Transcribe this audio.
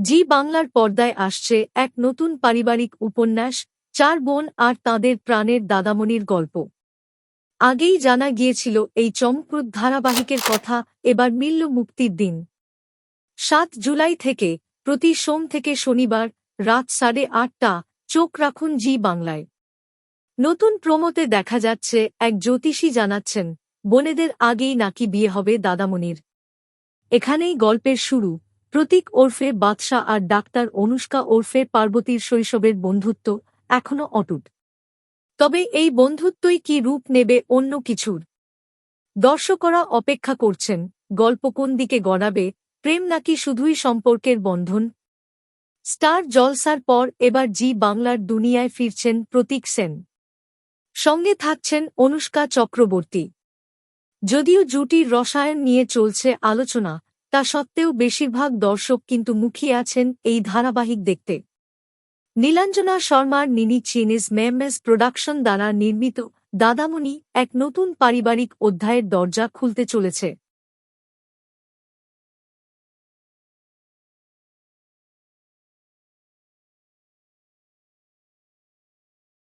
জি বাংলার পর্দায় আসছে এক নতুন পারিবারিক উপন্যাস, চার বোন আর তাঁদের প্রাণের দাদামণির গল্প। আগেই জানা গিয়েছিল এই চমকপ্রদ ধারাবাহিকের কথা, এবার মিলল মুক্তির দিন। সাত জুলাই থেকে, প্রতি সোম থেকে শনিবার, রাত সাড়ে আটটা, চোখ রাখুন জি বাংলায়। নতুন প্রমোতে দেখা যাচ্ছে, এক জ্যোতিষী জানাচ্ছেন, বোনেদের আগেই নাকি বিয়ে হবে দাদামণির। এখানেই গল্পের শুরু। প্রতীক ওরফে বাদশা আর ডাক্তার অনুষ্কা ওরফে পার্বতীর শৈশবের বন্ধুত্ব এখনও অটুট। তবে এই বন্ধুত্বই কি রূপ নেবে অন্য কিছুর? দর্শকরা অপেক্ষা করছেন, গল্প কোন দিকে গড়াবে, প্রেম নাকি শুধুই সম্পর্কের বন্ধন? স্টার জলসার পর এবার জি বাংলার দুনিয়ায় ফিরছেন প্রতীক সেন। সঙ্গে থাকছেন অনুষ্কা চক্রবর্তী। যদিও জুটির রসায়ন নিয়ে চলছে আলোচনা তা সত্ত্বেও বেশিরভাগ দর্শক কিন্তু মুখিয়ে আছেন এই ধারাবাহিক দেখতে। নীলাঞ্জনা শর্মার নিনি চিনিজ মেমএস প্রোডাকশন দ্বারা নির্মিত দাদামণি এক নতুন পারিবারিক অধ্যায়ের দরজা খুলতে চলেছে।